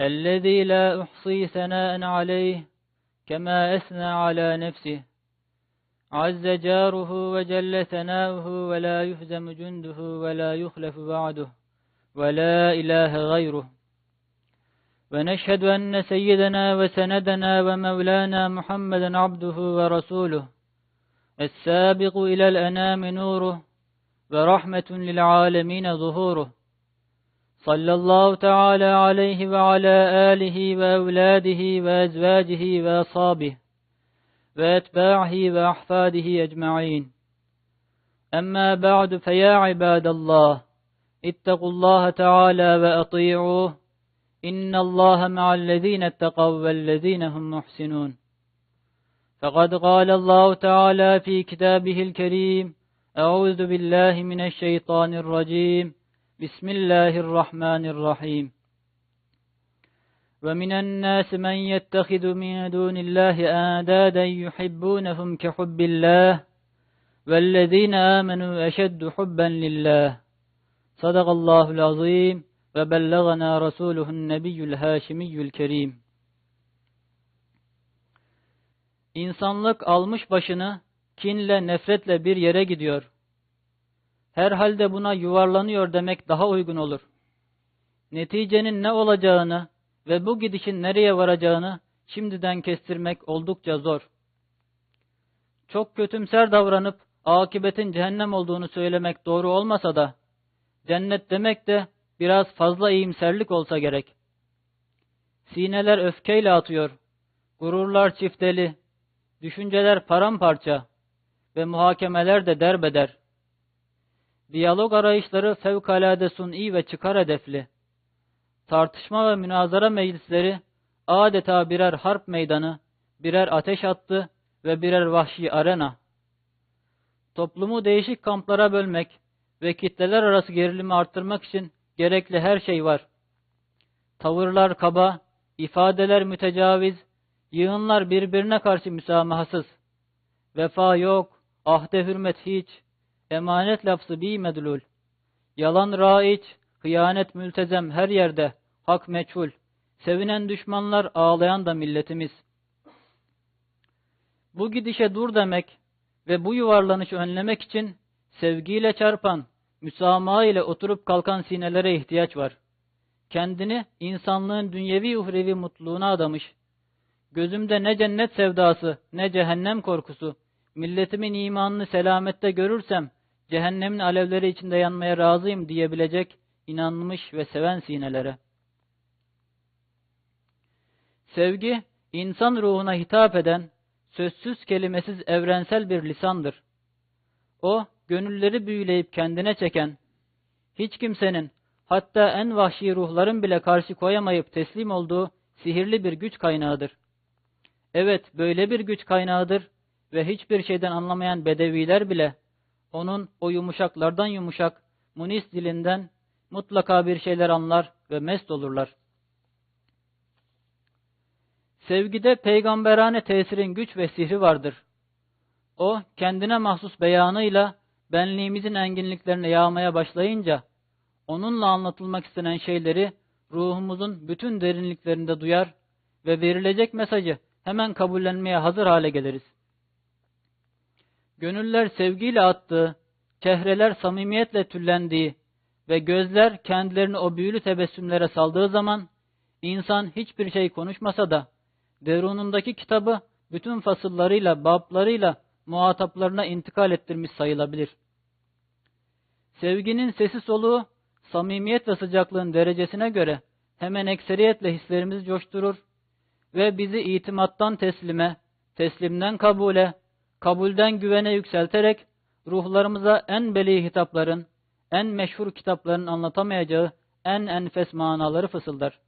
الذي لا أحصي ثناء عليه كما أثنى على نفسه. عز جاره وجل ثناؤه ولا يهزم جنده ولا يخلف بعده ولا إله غيره. ونشهد أن سيدنا وسندنا ومولانا محمدا عبده ورسوله السابق إلى الأنام نوره ورحمة للعالمين ظهوره. صلى الله تعالى عليه وعلى آله وأولاده وأزواجه وأصحابه وأتباعه وأحفاده أجمعين. أما بعد فيا عباد الله اتقوا الله تعالى وأطيعوه. إن الله مع الذين اتقوا والذين هم محسنون. فقد قال الله تعالى في كتابه الكريم أعوذ بالله من الشيطان الرجيم. بسم الله الرحمن الرحيم ومن الناس من يتخذ من دون الله آندادا يحبونهم كحب الله والذين آمنوا أشد حبا لله صدق الله العظيم وبلغنا رسوله النبي الهاشمي الكريم İnsanlık almış başını kinle, nefretle bir yere gidiyor. Herhalde buna yuvarlanıyor demek daha uygun olur. Neticenin ne olacağını ve bu gidişin nereye varacağını şimdiden kestirmek oldukça zor. Çok kötümser davranıp akibetin cehennem olduğunu söylemek doğru olmasa da cennet demek de biraz fazla iyimserlik olsa gerek. Sineler öfkeyle atıyor, gururlar çifteli, düşünceler paramparça ve muhakemeler de derbeder. Diyalog arayışları fevkalade suni ve çıkar hedefli. Tartışma ve münazara meclisleri adeta birer harp meydanı, birer ateş attı ve birer vahşi arena. Toplumu değişik kamplara bölmek ve kitleler arası gerilimi arttırmak için gerekli her şey var. Tavırlar kaba, ifadeler mütecaviz, yığınlar birbirine karşı müsamahasız. Vefa yok, ahde hürmet hiç, emanet lafzı bi medlul. Yalan raiç, hıyanet mültezem her yerde, hak meçhul. Sevinen düşmanlar, ağlayan da milletimiz. Bu gidişe dur demek ve bu yuvarlanışı önlemek için sevgiyle çarpan, müsamaha ile oturup kalkan sinelere ihtiyaç var. Kendini insanlığın dünyevi uhrevi mutluluğuna adamış, gözümde ne cennet sevdası ne cehennem korkusu, milletimin imanını selamette görürsem, cehennemin alevleri içinde yanmaya razıyım diyebilecek inanmış ve seven sinelere. Sevgi, insan ruhuna hitap eden, sözsüz kelimesiz evrensel bir lisandır. O, gönülleri büyüleyip kendine çeken, hiç kimsenin, hatta en vahşi ruhların bile karşı koyamayıp teslim olduğu sihirli bir güç kaynağıdır. Evet, böyle bir güç kaynağıdır ve hiçbir şeyden anlamayan bedeviler bile, onun o yumuşaklardan yumuşak, munis dilinden mutlaka bir şeyler anlar ve mest olurlar. Sevgide peygamberane tesirin güç ve sihri vardır. O, kendine mahsus beyanıyla benliğimizin enginliklerine yağmaya başlayınca, onunla anlatılmak istenen şeyleri ruhumuzun bütün derinliklerinde duyar ve verilecek mesajı hemen kabullenmeye hazır hale geliriz. Gönüller sevgiyle attığı, çehreler samimiyetle tüllendiği ve gözler kendilerini o büyülü tebessümlere saldığı zaman, insan hiçbir şey konuşmasa da, derunundaki kitabı bütün fasıllarıyla, bablarıyla muhataplarına intikal ettirmiş sayılabilir. Sevginin sesi soluğu, samimiyet ve sıcaklığın derecesine göre hemen ekseriyetle hislerimizi coşturur ve bizi itimattan teslime, teslimden kabule, kabulden güvene yükselterek ruhlarımıza en beli hitapların, en meşhur kitapların anlatamayacağı en enfes manaları fısıldar.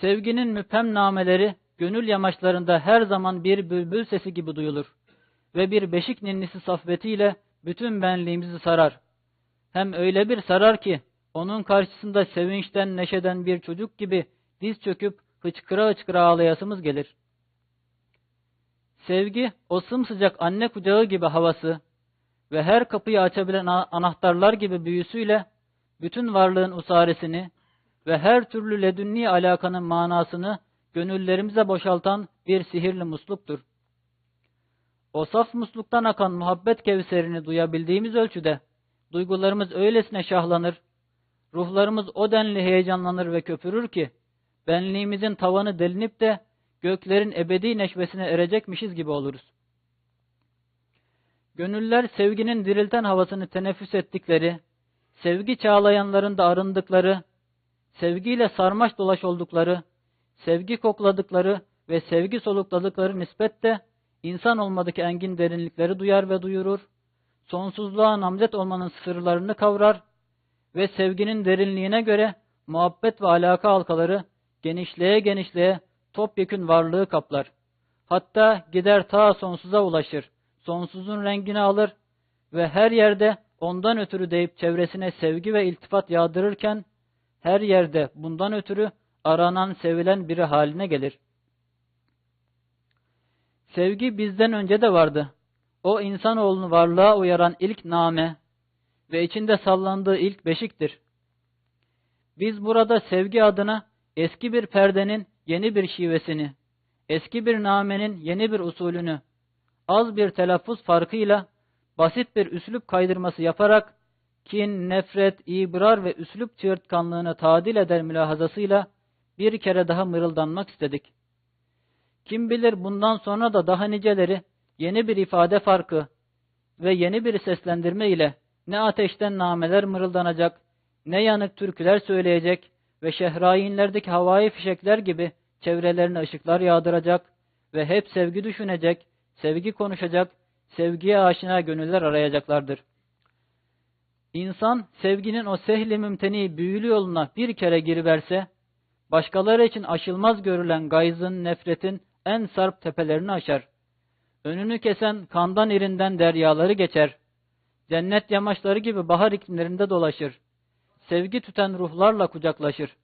Sevginin müphem nameleri gönül yamaçlarında her zaman bir bülbül sesi gibi duyulur ve bir beşik ninnisi safvetiyle bütün benliğimizi sarar. Hem öyle bir sarar ki onun karşısında sevinçten neşeden bir çocuk gibi diz çöküp hıçkıra hıçkıra ağlayasımız gelir. Sevgi o sımsıcak anne kucağı gibi havası ve her kapıyı açabilen anahtarlar gibi büyüsüyle bütün varlığın usaresini ve her türlü ledünni alakanın manasını gönüllerimize boşaltan bir sihirli musluktur. O saf musluktan akan muhabbet kevserini duyabildiğimiz ölçüde duygularımız öylesine şahlanır, ruhlarımız o denli heyecanlanır ve köpürür ki, benliğimizin tavanı delinip de göklerin ebedi neşvesine erecekmişiz gibi oluruz. Gönüller sevginin dirilten havasını teneffüs ettikleri, sevgi çağlayanların da arındıkları, sevgiyle sarmaş dolaş oldukları, sevgi kokladıkları ve sevgi solukladıkları nispette insan olmadaki engin derinlikleri duyar ve duyurur, sonsuzluğa namzet olmanın sırlarını kavrar ve sevginin derinliğine göre muhabbet ve alaka halkaları genişleye genişleye topyekün varlığı kaplar. Hatta gider ta sonsuza ulaşır, sonsuzun rengini alır ve her yerde ondan ötürü deyip çevresine sevgi ve iltifat yağdırırken, her yerde bundan ötürü aranan, sevilen biri haline gelir. Sevgi bizden önce de vardı. O insanoğlunu varlığa uyaran ilk name ve içinde sallandığı ilk beşiktir. Biz burada sevgi adına eski bir perdenin yeni bir şivesini, eski bir namenin yeni bir usulünü, az bir telaffuz farkıyla basit bir üslup kaydırması yaparak kin, nefret, ibrar ve üslup çığırtkanlığını tadil eder mülahazasıyla bir kere daha mırıldanmak istedik. Kim bilir bundan sonra da daha niceleri yeni bir ifade farkı ve yeni bir seslendirme ile ne ateşten nameler mırıldanacak, ne yanık türküler söyleyecek ve şehrayinlerdeki havai fişekler gibi çevrelerine ışıklar yağdıracak ve hep sevgi düşünecek, sevgi konuşacak, sevgiye aşina gönüller arayacaklardır. İnsan sevginin o sehli mümteni büyülü yoluna bir kere giriverse, başkaları için aşılmaz görülen gayzın, nefretin en sarp tepelerini aşar. Önünü kesen kandan irinden deryaları geçer. Cennet yamaçları gibi bahar iklimlerinde dolaşır. Sevgi tüten ruhlarla kucaklaşır.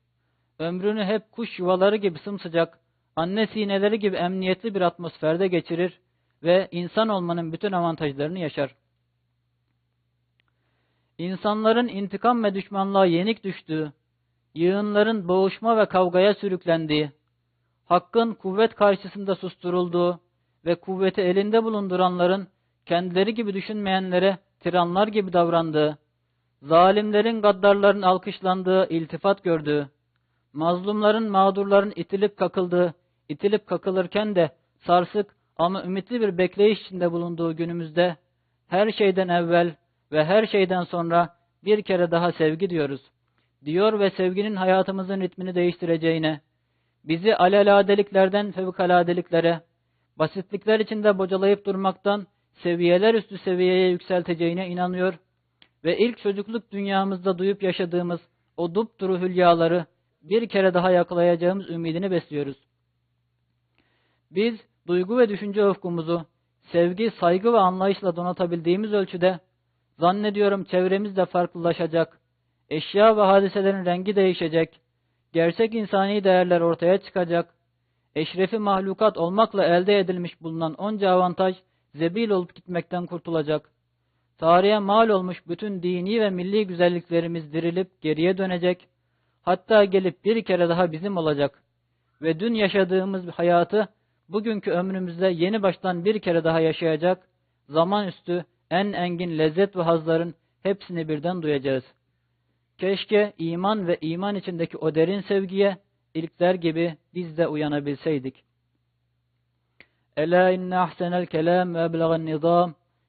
Ömrünü hep kuş yuvaları gibi sımsıcak, anne sineleri gibi emniyetli bir atmosferde geçirir ve insan olmanın bütün avantajlarını yaşar. İnsanların intikam ve düşmanlığa yenik düştüğü, yığınların boğuşma ve kavgaya sürüklendiği, hakkın kuvvet karşısında susturulduğu ve kuvveti elinde bulunduranların kendileri gibi düşünmeyenlere tiranlar gibi davrandığı, zalimlerin gaddarların alkışlandığı, iltifat gördüğü, mazlumların mağdurların itilip kakıldığı, itilip kakılırken de sarsık ama ümitli bir bekleyiş içinde bulunduğu günümüzde her şeyden evvel ve her şeyden sonra bir kere daha sevgi diyoruz. Diyor ve sevginin hayatımızın ritmini değiştireceğine, bizi aleladeliklerden fevkaladeliklere, basitlikler içinde bocalayıp durmaktan seviyeler üstü seviyeye yükselteceğine inanıyor ve ilk çocukluk dünyamızda duyup yaşadığımız o dupduru hülyaları bir kere daha yakalayacağımız ümidini besliyoruz. Biz duygu ve düşünce ufkumuzu sevgi, saygı ve anlayışla donatabildiğimiz ölçüde zannediyorum çevremiz de farklılaşacak, eşya ve hadiselerin rengi değişecek, gerçek insani değerler ortaya çıkacak, eşrefi mahlukat olmakla elde edilmiş bulunan onca avantaj zebil olup gitmekten kurtulacak. Tarihe mal olmuş bütün dini ve milli güzelliklerimiz dirilip geriye dönecek, hatta gelip bir kere daha bizim olacak ve dün yaşadığımız hayatı bugünkü ömrümüzde yeni baştan bir kere daha yaşayacak, zaman üstü en engin lezzet ve hazların hepsini birden duyacağız. Keşke iman ve iman içindeki o derin sevgiye ilkler gibi biz de uyanabilseydik. Ela inne ahsenel kelam ve eblegan nizam